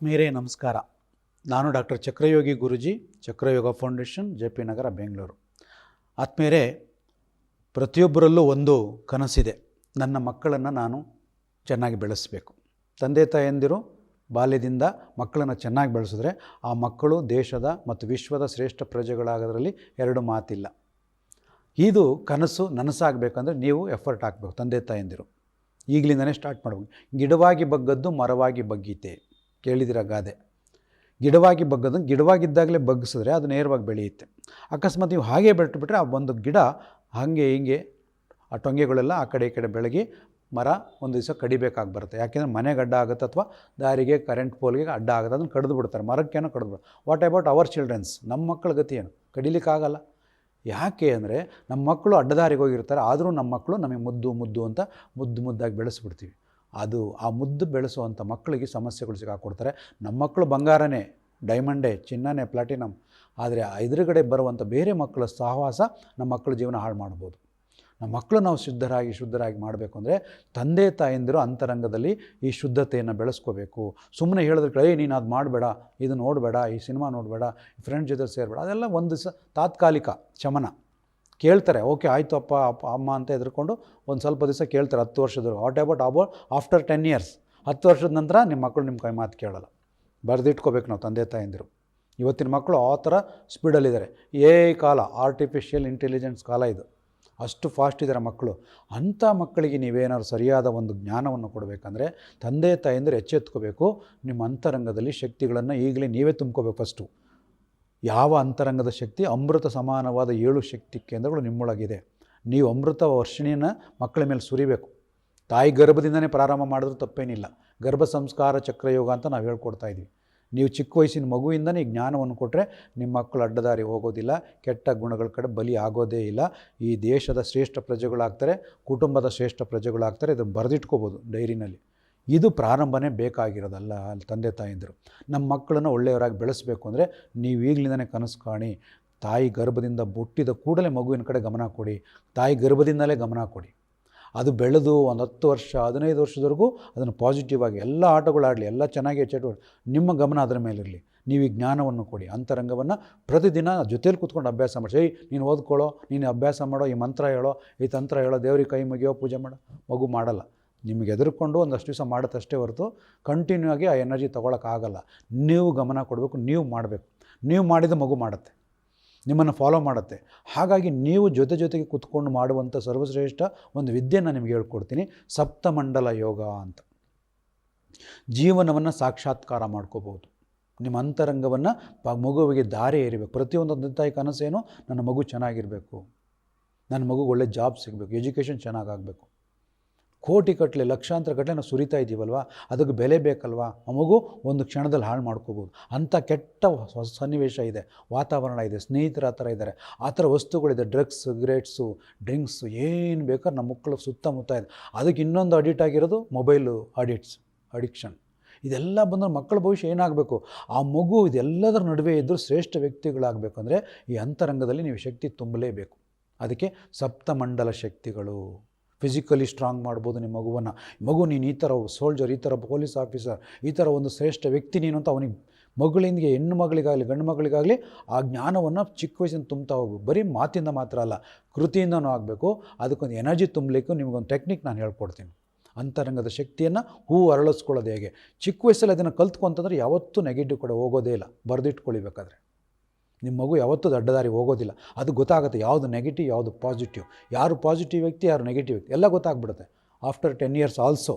ಆತ್ಮೀಯರೇ, ನಮಸ್ಕಾರ. ನಾನು doctor Chakrayogi Guruji, Chakrayoga foundation, J P Nagar, Bengaluru. ಆತ್ಮೀಯರೇ, ಪ್ರತಿಯೊಬ್ಬರಲ್ಲೂ ಒಂದು ಕನಸಿದೆ. ನನ್ನ ಮಕ್ಕಳನ್ನು ನಾನು ಚೆನ್ನಾಗಿ ಬೆಳೆಸಬೇಕು. ತಂದೆ ತಾಯಂದಿರು ಬಾಲ್ಯದಿಂದ ಮಕ್ಕಳನ್ನು ಚೆನ್ನಾಗಿ ಬೆಳೆಸಿದ್ರೆ ಆ ಮಕ್ಕಳು ದೇಶದ ಮತ್ತು ವಿಶ್ವದ ಶ್ರೇಷ್ಠ ಪ್ರಜೆಗಳಾಗೋದ್ರಲ್ಲಿ ಎರಡು ಮಾತಿಲ್ಲ. ಇದು ಕನಸು ನನಸಾಗಬೇಕಂದ್ರೆ ನೀವು ಎಫರ್ಟ್ ಹಾಕಬೇಕು, ತಂದೆ ತಾಯಂದಿರು ಈಗಲಿಂದನೇ ಸ್ಟಾರ್ಟ್ ಮಾಡಬೇಕು. ಗಿಡವಾಗಿ ಬಗ್ಗದ್ದು ಮರವಾಗಿ ಬಗ್ಗೀತೆ. ಕೇಳಿದಿರ ಗಾದೆ. ಗಿಡವಾಗಿ ಬಗ್ಗೋದನ್ನು ಗಿಡವಾಗಿದ್ದಾಗಲೇ ಬಗ್ಗಿಸಿದ್ರೆ ಅದು ನೇರವಾಗಿ ಬೆಳೆಯುತ್ತೆ. ಅಕಸ್ಮಾತ್ ನೀವು ಹಾಗೆ ಬಿಟ್ಟುಬಿಟ್ರೆ ಆ ಒಂದು ಗಿಡ ಹಾಗೆ ಹಿಂಗೆ ಆ ಟೊಂಗೆಗಳೆಲ್ಲ ಆ ಕಡೆ ಈ ಕಡೆ ಬೆಳಗಿ ಮರ ಒಂದು ದಿವಸ ಕಡಿಬೇಕಾಗಿ ಬರುತ್ತೆ ಯಾಕೆಂದರೆ ಮನೆಗೆ ಅಡ್ಡ ಆಗುತ್ತೆ ಅಥವಾ ದಾರಿಗೆ ಕರೆಂಟ್ ಪೋಲ್ಗೆ ಅಡ್ಡ ಆಗುತ್ತೆ. ಅದನ್ನು ಕಡಿದು ಬಿಡ್ತಾರೆ ಮರಕ್ಕೇನೋ ಕಡಿದು ಬಿಡ್ತಾರೆ ವಾಟ್ ಅಬೌಟ್ ಅವರ್ ಚಿಲ್ಡ್ರನ್ಸ್ ನಮ್ಮ ಮಕ್ಕಳ ಗತಿ ಏನು? ಕಡಿಲಿಕ್ಕಾಗಲ್ಲ. ಯಾಕೆ ಅಂದರೆ ನಮ್ಮ ಮಕ್ಕಳು ಅಡ್ಡದಾರಿಗೆ ಹೋಗಿರ್ತಾರೆ. ಆದರೂ ನಮ್ಮ ಮಕ್ಕಳು ನಮಗೆ ಮುದ್ದು ಮುದ್ದು ಅಂತ ಮುದ್ದು ಮುದ್ದಾಗಿ ಬೆಳೆಸ್ಬಿಡ್ತೀವಿ. ಅದು ಆ ಮುದ್ದು ಬೆಳೆಸುವಂಥ ಮಕ್ಕಳಿಗೆ ಸಮಸ್ಯೆಗಳು ಸಿಕ್ಕಾಕೊಡ್ತಾರೆ. ನಮ್ಮ ಮಕ್ಕಳು ಬಂಗಾರನೇ ಡೈಮಂಡೇ ಚಿನ್ನನೇ ಪ್ಲಾಟಿನಮ್ ಆದರೆ ಎದುರುಗಡೆ ಬರುವಂಥ ಬೇರೆ ಮಕ್ಕಳ ಸಹವಾಸ ನಮ್ಮ ಮಕ್ಕಳ ಜೀವನ ಹಾಳು ಮಾಡ್ಬೋದು. ನಮ್ಮ ಮಕ್ಕಳು ನಾವು ಶುದ್ಧರಾಗಿ ಶುದ್ಧರಾಗಿ ಮಾಡಬೇಕು ಅಂದರೆ ತಂದೆ, ತಾಯಂದಿರು ಅಂತರಂಗದಲ್ಲಿ ಈ ಶುದ್ಧತೆಯನ್ನು ಬೆಳೆಸ್ಕೋಬೇಕು. ಸುಮ್ಮನೆ ಹೇಳಿದ್ರೆ ಏ ನೀನು ಅದು ಮಾಡಬೇಡ, ಇದು ನೋಡಬೇಡ, ಈ ಸಿನಿಮಾ ನೋಡಬೇಡ ಫ್ರೆಂಡ್ ಜೊತೆ ಸೇರಬೇಡ. ಅದೆಲ್ಲ ಒಂದು ಸ ತಾತ್ಕಾಲಿಕ ಶಮನ. ಕೇಳ್ತಾರೆ, ಓಕೆ, ಆಯಿತು ಅಪ್ಪ ಅಪ್ಪ, ಅಮ್ಮ ಅಂತ ಹೆದರ್ಕೊಂಡು ಒಂದು ಸ್ವಲ್ಪ ದಿವಸ ಕೇಳ್ತಾರೆ, ಹತ್ತು ವರ್ಷದವರು what about about after ten years ಹತ್ತು ವರ್ಷದ ನಂತರ ನಿಮ್ಮ ಮಕ್ಕಳು ನಿಮ್ಮ ಕೈ ಮಾತು ಕೇಳಲ್ಲ. ಬರೆದಿಟ್ಕೋಬೇಕು ನಾವು ತಂದೆ ತಾಯಂದಿರು. ಇವತ್ತಿನ ಮಕ್ಕಳು ಆ ಥರ ಸ್ಪೀಡಲ್ಲಿದ್ದಾರೆ ಏ ಕಾಲ ಆರ್ಟಿಫಿಷಿಯಲ್ ಇಂಟೆಲಿಜೆನ್ಸ್ ಕಾಲ ಇದು. ಅಷ್ಟು ಫಾಸ್ಟ್ ಇದ್ದಾರೆ ಮಕ್ಕಳು ಅಂಥ ಮಕ್ಕಳಿಗೆ ನೀವೇನಾದ್ರು ಸರಿಯಾದ ಒಂದು ಜ್ಞಾನವನ್ನು ಕೊಡಬೇಕಂದ್ರೆ ತಂದೆ ತಾಯಂದಿರು ಎಚ್ಚೆತ್ಕೋಬೇಕು. ನಿಮ್ಮ ಅಂತರಂಗದಲ್ಲಿ ಶಕ್ತಿಗಳನ್ನು ಈಗಲೇ ನೀವೇ ತುಂಬ್ಕೋಬೇಕು ಫಸ್ಟು ಯಾವ ಅಂತರಂಗದ ಶಕ್ತಿ? ಅಮೃತ ಸಮಾನವಾದ ಏಳು ಶಕ್ತಿ ಕೇಂದ್ರಗಳು ನಿಮ್ಮೊಳಗಿದೆ. ನೀವು ಅಮೃತ ವರ್ಷಣಿನ ಮಕ್ಕಳ ಮೇಲೆ ಸುರಿಬೇಕು. ತಾಯಿ ಗರ್ಭದಿಂದನೇ ಪ್ರಾರಂಭ ಮಾಡಿದ್ರೂ ತಪ್ಪೇನಿಲ್ಲ. ಗರ್ಭ ಸಂಸ್ಕಾರ ಚಕ್ರಯೋಗ ಅಂತ ನಾವು ಹೇಳ್ಕೊಡ್ತಾ ಇದ್ವಿ. ನೀವು ಚಿಕ್ಕ ವಯಸ್ಸಿನ ಮಗುವಿಂದನೇ ಈ ಜ್ಞಾನವನ್ನು ಕೊಟ್ಟರೆ ನಿಮ್ಮ ಮಕ್ಕಳು ಅಡ್ಡದಾರಿ ಹೋಗೋದಿಲ್ಲ, ಕೆಟ್ಟ ಗುಣಗಳ ಕಡೆ ಬಲಿ ಆಗೋದೇ ಇಲ್ಲ. ಈ ದೇಶದ ಶ್ರೇಷ್ಠ ಪ್ರಜೆಗಳಾಗ್ತಾರೆ, ಕುಟುಂಬದ ಶ್ರೇಷ್ಠ ಪ್ರಜೆಗಳಾಗ್ತಾರೆ, ಇದನ್ನು ಬರೆದಿಟ್ಕೋಬೋದು ಡೈರಿನಲ್ಲಿ. ಇದು ಪ್ರಾರಂಭನೇ ಬೇಕಾಗಿರೋದಲ್ಲ ಅಲ್ಲಿ ತಂದೆ ತಾಯಿಂದರು ನಮ್ಮ ಮಕ್ಕಳನ್ನು ಒಳ್ಳೆಯವರಾಗಿ ಬೆಳೆಸಬೇಕು ಅಂದರೆ ನೀವು ಈಗಲಿಂದನೇ ಕನಸು ಕಾಣಿ, ತಾಯಿ ಗರ್ಭದಿಂದ ಬುಟ್ಟಿದ ಕೂಡಲೇ ಮಗುವಿನ ಕಡೆ ಗಮನ ಕೊಡಿ, ತಾಯಿ ಗರ್ಭದಿಂದಲೇ ಗಮನ ಕೊಡಿ. ಅದು ಬೆಳೆದು ಒಂದು ಹತ್ತು ವರ್ಷ, ಹದಿನೈದು ವರ್ಷದವರೆಗೂ ಅದನ್ನು ಪಾಸಿಟಿವ್ ಆಗಿ ಎಲ್ಲ ಆಟಗಳು ಆಡಲಿ ಎಲ್ಲ ಚೆನ್ನಾಗಿ ಚಟುವಟಿಕೆ ನಿಮ್ಮ ಗಮನ ಅದರ ಮೇಲಿರಲಿ ನೀವು ಈ ಜ್ಞಾನವನ್ನು ಕೊಡಿ. ಅಂತರಂಗವನ್ನು ಪ್ರತಿದಿನ ಜೊತೇಲಿ ಕೂತ್ಕೊಂಡು ಅಭ್ಯಾಸ ಮಾಡಿ. ಏಯ್ ನೀನು ಓದ್ಕೊಳ್ಳೋ, ನೀನು ಅಭ್ಯಾಸ ಮಾಡೋ, ಈ ಮಂತ್ರ ಹೇಳೋ, ಈ ತಂತ್ರ ಹೇಳೋ, ದೇವ್ರಿಗೆ ಕೈ ಮುಗಿಯೋ, ಪೂಜೆ ಮಾಡೋ. ಮಗು ಮಾಡಲ್ಲ. ನಿಮಗೆ ಎದುರುಕೊಂಡು ಒಂದಷ್ಟು ದಿವಸ ಮಾಡುತ್ತಷ್ಟೇ ಹೊರತು ಕಂಟಿನ್ಯೂ ಆಗಿ ಆ ಎನರ್ಜಿ ತೊಗೊಳಕ್ಕಾಗಲ್ಲ ನೀವು ಗಮನ ಕೊಡಬೇಕು, ನೀವು ಮಾಡಬೇಕು. ನೀವು ಮಾಡಿದ ಮಗು ಮಾಡುತ್ತೆ. ನಿಮ್ಮನ್ನು ಫಾಲೋ ಮಾಡುತ್ತೆ. ಹಾಗಾಗಿ ನೀವು ಜೊತೆ ಜೊತೆಗೆ ಕೂತ್ಕೊಂಡು ಮಾಡುವಂಥ ಸರ್ವಶ್ರೇಷ್ಠ ಒಂದು ವಿದ್ಯೆಯನ್ನು ನಿಮಗೆ ಹೇಳ್ಕೊಡ್ತೀನಿ. ಸಪ್ತಮಂಡಲ ಯೋಗ ಅಂತ. ಜೀವನವನ್ನು ಸಾಕ್ಷಾತ್ಕಾರ ಮಾಡ್ಕೋಬೋದು ನಿಮ್ಮ ಅಂತರಂಗವನ್ನು ಪ ಮಗುವಿಗೆ ದಾರಿ ಏರಿಬೇಕು. ಪ್ರತಿಯೊಂದು ತಂದೆ ತಾಯಿ ಕನಸೇನು, ನನ್ನ ಮಗು ಚೆನ್ನಾಗಿರಬೇಕು. ನನ್ನ ಮಗುಗೆ ಒಳ್ಳೆ ಜಾಬ್ ಸಿಗಬೇಕು. ಎಜುಕೇಷನ್ ಚೆನ್ನಾಗಾಗಬೇಕು. ಕೋಟಿ ಕಟ್ಟಲೆ ಲಕ್ಷಾಂತರ ಗಟ್ಟಲೆ ನಾವು ಸುರಿತಾ ಇದ್ದೀವಲ್ವ? ಅದಕ್ಕೆ ಬೆಲೆ ಬೇಕಲ್ವಾ? ನಮಗೂ ಮಗು ಒಂದು ಕ್ಷಣದಲ್ಲಿ ಹಾಳು ಮಾಡ್ಕೋಬೋದು. ಅಂಥ ಕೆಟ್ಟ ಸನ್ನಿವೇಶ ಇದೆ. ವಾತಾವರಣ ಇದೆ. ಸ್ನೇಹಿತರ ಆ ಥರ ಇದ್ದಾರೆ. ಆ ಥರ ವಸ್ತುಗಳಿದೆ. ಡ್ರಗ್ಸ್, ಸಿಗರೇಟ್ಸು, ಡ್ರಿಂಕ್ಸು ಏನು ಬೇಕಾದ್ರೆ ನಮ್ಮ ಮಕ್ಕಳು ಸುತ್ತಮುತ್ತ ಇದೆ. ಅದಕ್ಕೆ ಇನ್ನೊಂದು ಅಡಿಟ್ ಆಗಿರೋದು ಮೊಬೈಲು ಅಡಿಟ್ಸ್, ಅಡಿಕ್ಷನ್. ಇದೆಲ್ಲ ಬಂದರೆ ಮಕ್ಕಳ ಭವಿಷ್ಯ ಏನಾಗಬೇಕು? ಆ ಮಗು ಇದೆಲ್ಲದರ ನಡುವೆ ಇದ್ದರೂ ಶ್ರೇಷ್ಠ ವ್ಯಕ್ತಿಗಳಾಗಬೇಕಂದ್ರೆ ಈ ಅಂತರಂಗದಲ್ಲಿ ನೀವು ಶಕ್ತಿ ತುಂಬಲೇಬೇಕು. ಅದಕ್ಕೆ ಸಪ್ತಮಂಡಲ ಶಕ್ತಿಗಳು. ಫಿಸಿಕಲಿ ಸ್ಟ್ರಾಂಗ್ ಮಾಡ್ಬೋದು ನಿಮ್ಮ ಮಗುವನ್ನು. ಮಗು ನೀನು ಈ ಥರ ಸೋಲ್ಜರ್ ಈ ಥರ ಪೊಲೀಸ್ ಆಫೀಸರ್ ಈ ಥರ ಒಂದು ಶ್ರೇಷ್ಠ ವ್ಯಕ್ತಿ ನೀನು ಅಂತ ಅವನಿಗೆ ಮಗಳಿಂದ ಹೆಣ್ಣು ಮಗಳಿಗಾಗಲಿ, ಗಂಡು ಮಗಳಿಗಾಗಲಿ ಆ ಜ್ಞಾನವನ್ನು ಚಿಕ್ಕ ವಯಸ್ಸಿನ ತುಂಬ್ತಾ ಹೋಗ್ಬೇಕು ಬರೀ ಮಾತಿಂದ ಮಾತ್ರ ಅಲ್ಲ, ಕೃತಿಯಿಂದನೂ ಆಗಬೇಕು. ಅದಕ್ಕೊಂದು ಎನರ್ಜಿ ತುಂಬಲಿಕ್ಕೂ ನಿಮಗೊಂದು ಟೆಕ್ನಿಕ್ ನಾನು ಹೇಳ್ಕೊಡ್ತೀನಿ. ಅಂತರಂಗದ ಶಕ್ತಿಯನ್ನು ಹೂ ಅರಳಿಸ್ಕೊಳ್ಳೋದು ಹೇಗೆ? ಚಿಕ್ಕ ವಯಸ್ಸಲ್ಲಿ ಅದನ್ನು ಕಲ್ತ್ಕೊಂತಂದ್ರೆ ಯಾವತ್ತೂ ನೆಗೆಟಿವ್ ಕಡೆ ಹೋಗೋದೇ ಇಲ್ಲ. ಬರೆದಿಟ್ಕೊಳ್ಬೇಕಾದ್ರೆ. ನಿಮ್ಮ ಮಗು ಯಾವತ್ತೂ ಅಡ್ಡದಾರಿ ಹೋಗೋದಿಲ್ಲ. ಅದು ಗೊತ್ತಾಗುತ್ತೆ ಯಾವುದು ನೆಗೆಟಿವ್ ಯಾವುದು ಪಾಸಿಟಿವ್ ಯಾರು ಪಾಸಿಟಿವ್ ವ್ಯಕ್ತಿ, ಯಾರು ನೆಗೆಟಿವ್ ವ್ಯಕ್ತಿ. ಎಲ್ಲ ಗೊತ್ತಾಗ್ಬಿಡುತ್ತೆ. ಆಫ್ಟರ್ ಟೆನ್ ಇಯರ್ಸ್ ಆಲ್ಸೋ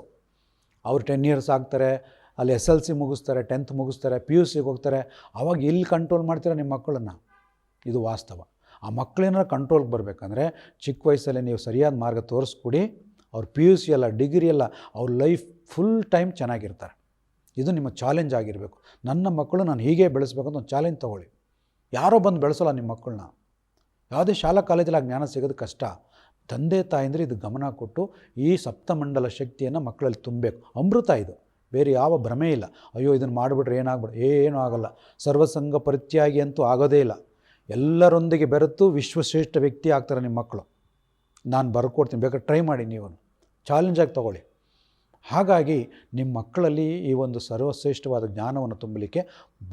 ಅವ್ರು ಟೆನ್ ಇಯರ್ಸ್ ಆಗ್ತಾರೆ, ಅಲ್ಲಿ ಎಸ್ ಎಲ್ ಸಿ ಮುಗಿಸ್ತಾರೆ ಟೆಂತ್ ಮುಗಿಸ್ತಾರೆ ಪಿ ಯು ಸಿಗೆ ಹೋಗ್ತಾರೆ. ಅವಾಗ ಎಲ್ಲಿ ಕಂಟ್ರೋಲ್ ಮಾಡ್ತೀರಾ ನಿಮ್ಮ ಮಕ್ಕಳನ್ನು? ಇದು ವಾಸ್ತವ. ಆ ಮಕ್ಕಳೇನಾರು ಕಂಟ್ರೋಲ್ಗೆ ಬರಬೇಕಂದ್ರೆ ಚಿಕ್ಕ ವಯಸ್ಸಲ್ಲಿ ನೀವು ಸರಿಯಾದ ಮಾರ್ಗ ತೋರಿಸ್ಕೊಡಿ. ಅವ್ರ ಪಿ ಯು ಸಿ ಅಲ್ಲ ಡಿಗ್ರಿ ಅಲ್ಲ, ಅವ್ರ ಲೈಫ್ ಫುಲ್ ಟೈಮ್ ಚೆನ್ನಾಗಿರ್ತಾರೆ. ಇದು ನಿಮ್ಮ ಚಾಲೆಂಜ್ ಆಗಿರಬೇಕು. ನನ್ನ ಮಕ್ಕಳು ನಾನು ಹೀಗೆ ಬೆಳೆಸ್ಬೇಕಂತ ಒಂದು ಚಾಲೆಂಜ್ ತೊಗೊಳ್ಳಿ. ಯಾರೋ ಬಂದು ಬೆಳೆಸೋಲ್ಲ ನಿಮ್ಮ ಮಕ್ಕಳನ್ನ. ಯಾವುದೇ ಶಾಲಾ ಕಾಲೇಜಲ್ಲಿ ಆ ಜ್ಞಾನ ಸಿಗೋದು ಕಷ್ಟ. ತಂದೆ ತಾಯಂದ್ರೆ ಇದು ಗಮನ ಕೊಟ್ಟು ಈ ಸಪ್ತಮಂಡಲ ಶಕ್ತಿಯನ್ನು ಮಕ್ಕಳಲ್ಲಿ ತುಂಬಬೇಕು. ಅಮೃತ ಇದು. ಬೇರೆ ಯಾವ ಭ್ರಮೆ ಇಲ್ಲ. ಅಯ್ಯೋ, ಇದನ್ನು ಮಾಡಿಬಿಟ್ರೆ ಏನಾಗ್ಬಿಡ? ಏನೂ ಆಗಲ್ಲ. ಸರ್ವಸಂಗ ಪರಿತ್ಯಾಗಿ ಅಂತೂ ಆಗೋದೇ ಇಲ್ಲ. ಎಲ್ಲರೊಂದಿಗೆ ಬೆರೆತು ವಿಶ್ವಶ್ರೇಷ್ಠ ವ್ಯಕ್ತಿ ಆಗ್ತಾರೆ ನಿಮ್ಮ ಮಕ್ಕಳು. ನಾನು ಬರ್ಕೊಡ್ತೀನಿ. ಬೇಕಾದ್ರೆ ಟ್ರೈ ಮಾಡಿ ನೀವು ಚಾಲೆಂಜಾಗಿ ತೊಗೊಳ್ಳಿ. ಹಾಗಾಗಿ ನಿಮ್ಮ ಮಕ್ಕಳಲ್ಲಿ ಈ ಒಂದು ಸರ್ವಶ್ರೇಷ್ಠವಾದ ಜ್ಞಾನವನ್ನು ತುಂಬಲಿಕ್ಕೆ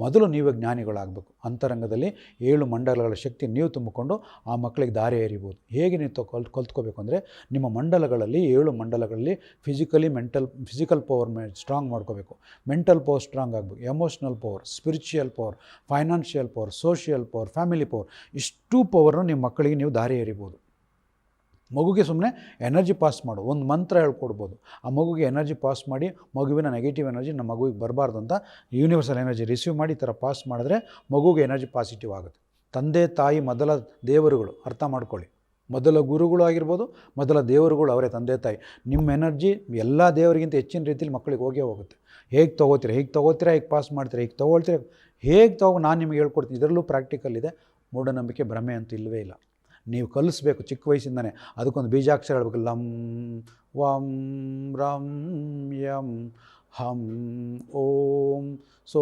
ಮೊದಲು ನೀವೇ ಜ್ಞಾನಿಗಳಾಗಬೇಕು. ಅಂತರಂಗದಲ್ಲಿ ಏಳು ಮಂಡಲಗಳ ಶಕ್ತಿ ನೀವು ತುಂಬಿಕೊಂಡು ಆ ಮಕ್ಕಳಿಗೆ ದಾರಿ ಎರಿಬೋದು. ಹೇಗೆ ನೀವು ಕಲ್, ಕಲ್ತ್ಕೋಬೇಕು ಅಂದರೆ ನಿಮ್ಮ ಮಂಡಲಗಳಲ್ಲಿ ಏಳು ಮಂಡಲಗಳಲ್ಲಿ ಫಿಸಿಕಲಿ ಮೆಂಟಲ್ ಫಿಸಿಕಲ್ ಪವರ್ ಮೆ ಸ್ಟ್ರಾಂಗ್ ಮಾಡ್ಕೋಬೇಕು. ಮೆಂಟಲ್ ಪವರ್ ಸ್ಟ್ರಾಂಗ್ ಆಗಬೇಕು. Emotional power spiritual power financial power social power family power ಇಷ್ಟು ಪವರನ್ನು ನಿಮ್ಮ ಮಕ್ಕಳಿಗೆ ನೀವು ದಾರಿ ಎರಿಬೋದು. ಮಗುಗೆ ಸುಮ್ಮನೆ ಎನರ್ಜಿ ಪಾಸ್ ಮಾಡು. ಒಂದು ಮಂತ್ರ ಹೇಳ್ಕೊಡ್ಬೋದು. ಆ ಮಗುಗೆ ಎನರ್ಜಿ ಪಾಸ್ ಮಾಡಿ ಮಗುವಿನ ನೆಗೆಟಿವ್ ಎನರ್ಜಿ ನಮ್ಮ ಮಗುವಿಗೆ ಬರಬಾರ್ದು ಅಂತ ಯೂನಿವರ್ಸಲ್ ಎನರ್ಜಿ ರಿಸೀವ್ ಮಾಡಿ ಈ ಥರ ಪಾಸ್ ಮಾಡಿದ್ರೆ ಮಗುಗೆ ಎನರ್ಜಿ ಪಾಸಿಟಿವ್ ಆಗುತ್ತೆ. ತಂದೆ, ತಾಯಿ, ಮೊದಲ ದೇವರುಗಳು, ಅರ್ಥ ಮಾಡ್ಕೊಳ್ಳಿ. ಮೊದಲ ಗುರುಗಳು ಆಗಿರ್ಬೋದು, ಮೊದಲ ದೇವರುಗಳು ಅವರೇ ತಂದೆ, ತಾಯಿ. ನಿಮ್ಮ ಎನರ್ಜಿ ಎಲ್ಲ ದೇವರಿಗಿಂತ ಹೆಚ್ಚಿನ ರೀತಿಯಲ್ಲಿ ಮಕ್ಕಳಿಗೆ ಹೋಗೇ ಹೋಗುತ್ತೆ. ಹೇಗೆ ತೊಗೋತೀರಾ? ಹೇಗೆ ತೊಗೋತೀರಾ? ಹೇಗೆ ಪಾಸ್ ಮಾಡ್ತೀರಾ? ಹೇಗೆ ತೊಗೊಳ್ತೀರಾ? ಹೇಗೆ ತೊಗೊ ನಾನು ನಿಮಗೆ ಹೇಳ್ಕೊಡ್ತೀನಿ. ಇದರಲ್ಲೂ ಪ್ರಾಕ್ಟಿಕಲ್ ಇದೆ. ಮೂಢನಂಬಿಕೆ ಭ್ರಮೆ ಅಂತ ಇಲ್ಲವೇ ಇಲ್ಲ. ನೀವು ಕಲಿಸ್ಬೇಕು ಚಿಕ್ಕ ವಯಸ್ಸಿಂದನೇ. ಅದಕ್ಕೊಂದು ಬೀಜಾಕ್ಷರ ಹೇಳ್ಬೇಕು. ಲಂ, ವಂ, ರಂ, ಯಂ, ಹಂ, ಓಂ ಸೋ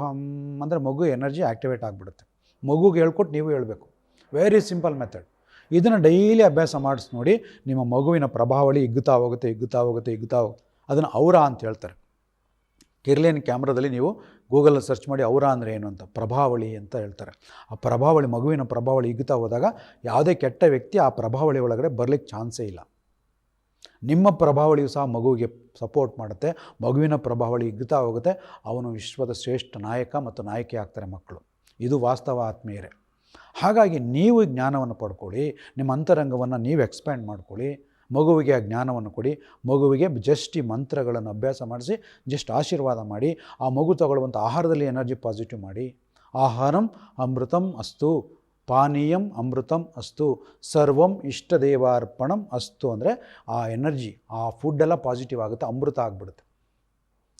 ಹಂ ಅಂದರೆ ಮಗು ಎನರ್ಜಿ ಆ್ಯಕ್ಟಿವೇಟ್ ಆಗಿಬಿಡುತ್ತೆ. ಮಗುಗೆ ಹೇಳ್ಕೊಟ್ಟು ನೀವು ಹೇಳಬೇಕು. ವೆರಿ ಸಿಂಪಲ್ ಮೆಥಡ್ ಇದನ್ನು ಡೈಲಿ ಅಭ್ಯಾಸ ಮಾಡಿಸಿ ನೋಡಿ ನಿಮ್ಮ ಮಗುವಿನ ಪ್ರಭಾವಳಿ ಇಗ್ಗುತ್ತಾ ಹೋಗುತ್ತೆ ಇಗ್ಗುತ್ತಾ ಹೋಗುತ್ತೆ ಹಿಗ್ಗುತ್ತಾ ಹೋಗುತ್ತೆ. ಅದನ್ನು ಔರ ಅಂತ ಹೇಳ್ತಾರೆ. ಕಿರ್ಲೇನ್ ಕ್ಯಾಮ್ರಾದಲ್ಲಿ ನೀವು ಗೂಗಲಲ್ಲಿ ಸರ್ಚ್ ಮಾಡಿ ಅವರ ಅಂದರೆ ಏನು ಅಂತ, ಪ್ರಭಾವಳಿ ಅಂತ ಹೇಳ್ತಾರೆ. ಆ ಪ್ರಭಾವಳಿ, ಮಗುವಿನ ಪ್ರಭಾವಳಿ ಇಗ್ತಾ ಹೋದಾಗ ಯಾವುದೇ ಕೆಟ್ಟ ವ್ಯಕ್ತಿ ಆ ಪ್ರಭಾವಳಿ ಒಳಗಡೆ ಬರಲಿಕ್ಕೆ ಚಾನ್ಸೇ ಇಲ್ಲ. ನಿಮ್ಮ ಪ್ರಭಾವಳಿಯು ಸಹ ಮಗುವಿಗೆ ಸಪೋರ್ಟ್ ಮಾಡುತ್ತೆ, ಮಗುವಿನ ಪ್ರಭಾವಳಿ ಇಗ್ತಾ ಹೋಗುತ್ತೆ, ಅವನು ವಿಶ್ವದ ಶ್ರೇಷ್ಠ ನಾಯಕ ಮತ್ತು ನಾಯಕಿ ಆಗ್ತಾರೆ ಮಕ್ಕಳು. ಇದು ವಾಸ್ತವ ಆತ್ಮೀಯರೇ. ಹಾಗಾಗಿ ನೀವು ಜ್ಞಾನವನ್ನು ಪಡ್ಕೊಳ್ಳಿ, ನಿಮ್ಮ ಅಂತರಂಗವನ್ನು ನೀವು ಎಕ್ಸ್ಪ್ಯಾಂಡ್ ಮಾಡ್ಕೊಳ್ಳಿ ಮಗುವಿಗೆ ಆ ಜ್ಞಾನವನ್ನು ಕೊಡಿ, ಮಗುವಿಗೆ ಜಸ್ಟ್ ಈ ಮಂತ್ರಗಳನ್ನು ಅಭ್ಯಾಸ ಮಾಡಿಸಿ, ಜಸ್ಟ್ ಆಶೀರ್ವಾದ ಮಾಡಿ, ಆ ಮಗು ತಗೊಳ್ಳುವಂಥ ಆಹಾರದಲ್ಲಿ ಎನರ್ಜಿ ಪಾಸಿಟಿವ್ ಮಾಡಿ. ಆಹಾರಂ ಅಮೃತಂ ಅಸ್ತು, ಪಾನೀಯಂ ಅಮೃತಂ ಅಸ್ತು, ಸರ್ವಂ ಇಷ್ಟದೇವಾರ್ಪಣಂ ಅಸ್ತು ಅಂದರೆ ಆ ಎನರ್ಜಿ, ಆ ಫುಡ್ಡೆಲ್ಲ ಪಾಸಿಟಿವ್ ಆಗುತ್ತೆ, ಅಮೃತ ಆಗಿಬಿಡುತ್ತೆ.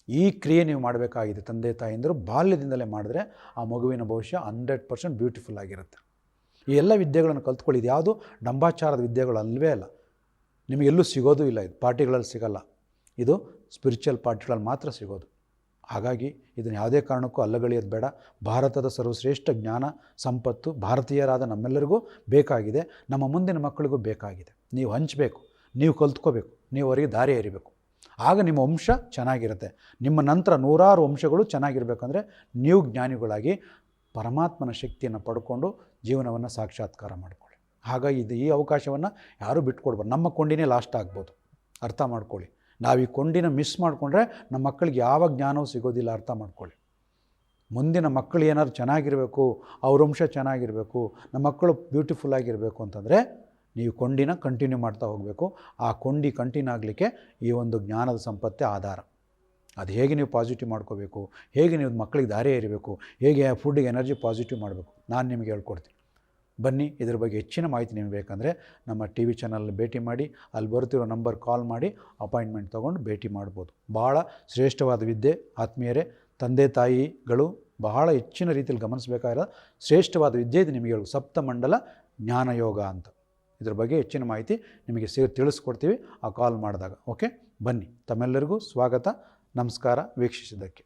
ಈ ಕ್ರಿಯೆ ನೀವು ಮಾಡಬೇಕಾಗಿದೆ ತಂದೆ ತಾಯಿಂದರು, ಬಾಲ್ಯದಿಂದಲೇ ಮಾಡಿದ್ರೆ ಆ ಮಗುವಿನ ಭವಿಷ್ಯ ಹಂಡ್ರೆಡ್ ಪರ್ಸೆಂಟ್ ಬ್ಯೂಟಿಫುಲ್ ಆಗಿರುತ್ತೆ. ಈ ಎಲ್ಲ ವಿದ್ಯೆಗಳನ್ನು ಕಲ್ತ್ಕೊಳ್ಳಿ ಇದು ಯಾವುದು? ಡಂಬಾಚಾರದ ವಿದ್ಯೆಗಳು ಅಲ್ವೇ ಅಲ್ಲ. ನಿಮಗೆಲ್ಲೂ ಸಿಗೋದು ಇಲ್ಲ. ಇದು ಪಾರ್ಟಿಗಳಲ್ಲಿ ಸಿಗಲ್ಲ. ಇದು ಸ್ಪಿರಿಚುವಲ್ ಪಾರ್ಟಿಗಳಲ್ಲಿ ಮಾತ್ರ ಸಿಗೋದು. ಹಾಗಾಗಿ ಇದನ್ನು ಯಾವುದೇ ಕಾರಣಕ್ಕೂ ಅಲ್ಲಗಳಿಯೋದು ಬೇಡ. ಭಾರತದ ಸರ್ವಶ್ರೇಷ್ಠ ಜ್ಞಾನ, ಸಂಪತ್ತು, ಭಾರತೀಯರಾದ ನಮ್ಮೆಲ್ಲರಿಗೂ ಬೇಕಾಗಿದೆ. ನಮ್ಮ ಮುಂದಿನ ಮಕ್ಕಳಿಗೂ ಬೇಕಾಗಿದೆ. ನೀವು ಹಂಚಬೇಕು. ನೀವು ಕಲ್ತ್ಕೋಬೇಕು. ನೀವು ಅವರಿಗೆ ದಾರಿ ಎರಿಬೇಕು. ಆಗ ನಿಮ್ಮ ವಂಶ ಚೆನ್ನಾಗಿರುತ್ತೆ. ನಿಮ್ಮ ನಂತರ ನೂರಾರು ವಂಶಗಳು ಚೆನ್ನಾಗಿರಬೇಕಂದ್ರೆ ನೀವು ಜ್ಞಾನಿಗಳಾಗಿ ಪರಮಾತ್ಮನ ಶಕ್ತಿಯನ್ನು ಪಡ್ಕೊಂಡು ಜೀವನವನ್ನು ಸಾಕ್ಷಾತ್ಕಾರ ಮಾಡಿಕೊಳ್ಳಿ. ಹಾಗಾಗಿ ಇದು ಈ ಅವಕಾಶವನ್ನು ಯಾರೂ ಬಿಟ್ಕೊಡ್ಬಾರ್ದು. ನಮ್ಮ ಕೊಂಡಿನೇ ಲಾಸ್ಟ್ ಆಗ್ಬೋದು. ಅರ್ಥ ಮಾಡ್ಕೊಳ್ಳಿ. ನಾವು ಈ ಕೊಂಡಿನ ಮಿಸ್ ಮಾಡಿಕೊಂಡ್ರೆ ನಮ್ಮ ಮಕ್ಕಳಿಗೆ ಯಾವ ಜ್ಞಾನವೂ ಸಿಗೋದಿಲ್ಲ, ಅರ್ಥ ಮಾಡ್ಕೊಳ್ಳಿ. ಮುಂದಿನ ಮಕ್ಕಳು ಏನಾದ್ರು ಚೆನ್ನಾಗಿರಬೇಕು, ಅವ್ರ ವಂಶ ಚೆನ್ನಾಗಿರಬೇಕು, ನಮ್ಮ ಮಕ್ಕಳು ಬ್ಯೂಟಿಫುಲ್ ಆಗಿರಬೇಕು ಅಂತಂದರೆ ನೀವು ಕೊಂಡಿನ ಕಂಟಿನ್ಯೂ ಮಾಡ್ತಾ ಹೋಗಬೇಕು. ಆ ಕೊಂಡಿ ಕಂಟಿನ್ಯೂ ಆಗಲಿಕ್ಕೆ ಈ ಒಂದು ಜ್ಞಾನದ ಸಂಪತ್ತೇ ಆಧಾರ. ಅದು ಹೇಗೆ ನೀವು ಪಾಸಿಟಿವ್ ಮಾಡ್ಕೋಬೇಕು, ಹೇಗೆ ನೀವು ಮಕ್ಕಳಿಗೆ ದಾರಿ ಇರಬೇಕು, ಹೇಗೆ ಫುಡ್ಗೆ ಎನರ್ಜಿ ಪಾಸಿಟಿವ್ ಮಾಡಬೇಕು, ನಾನು ನಿಮಗೆ ಹೇಳ್ಕೊಡ್ತೀನಿ. ಬನ್ನಿ, ಇದ್ರ ಬಗ್ಗೆ ಹೆಚ್ಚಿನ ಮಾಹಿತಿ ನಿಮಗೆ ಬೇಕಂದರೆ ನಮ್ಮ ಟಿ ವಿ ಚಾನಲ್ ಭೇಟಿ ಮಾಡಿ, ಅಲ್ಲಿ ಬರುತ್ತಿರೋ ನಂಬರ್ ಕಾಲ್ ಮಾಡಿ ಅಪಾಯಿಂಟ್ಮೆಂಟ್ ತೊಗೊಂಡು ಭೇಟಿ ಮಾಡ್ಬೋದು. ಭಾಳ ಶ್ರೇಷ್ಠವಾದ ವಿದ್ಯೆ, ಆತ್ಮೀಯರೇ. ತಂದೆ, ತಾಯಿಗಳು ಬಹಳ ಹೆಚ್ಚಿನ ರೀತಿಯಲ್ಲಿ ಗಮನಿಸಬೇಕಾಗಿರೋ ಶ್ರೇಷ್ಠವಾದ ವಿದ್ಯೆ ಇದು ನಿಮಗೆ ಹೇಳು ಸಪ್ತಮಂಡಲ ಜ್ಞಾನಯೋಗ ಅಂತ. ಇದ್ರ ಬಗ್ಗೆ ಹೆಚ್ಚಿನ ಮಾಹಿತಿ ನಿಮಗೆ ಸೇ ತಿಳಿಸ್ಕೊಡ್ತೀವಿ ಆ ಕಾಲ್ ಮಾಡಿದಾಗ. ಓಕೆ ಬನ್ನಿ. ತಮ್ಮೆಲ್ಲರಿಗೂ ಸ್ವಾಗತ, ನಮಸ್ಕಾರ, ವೀಕ್ಷಿಸಿದ್ದಕ್ಕೆ.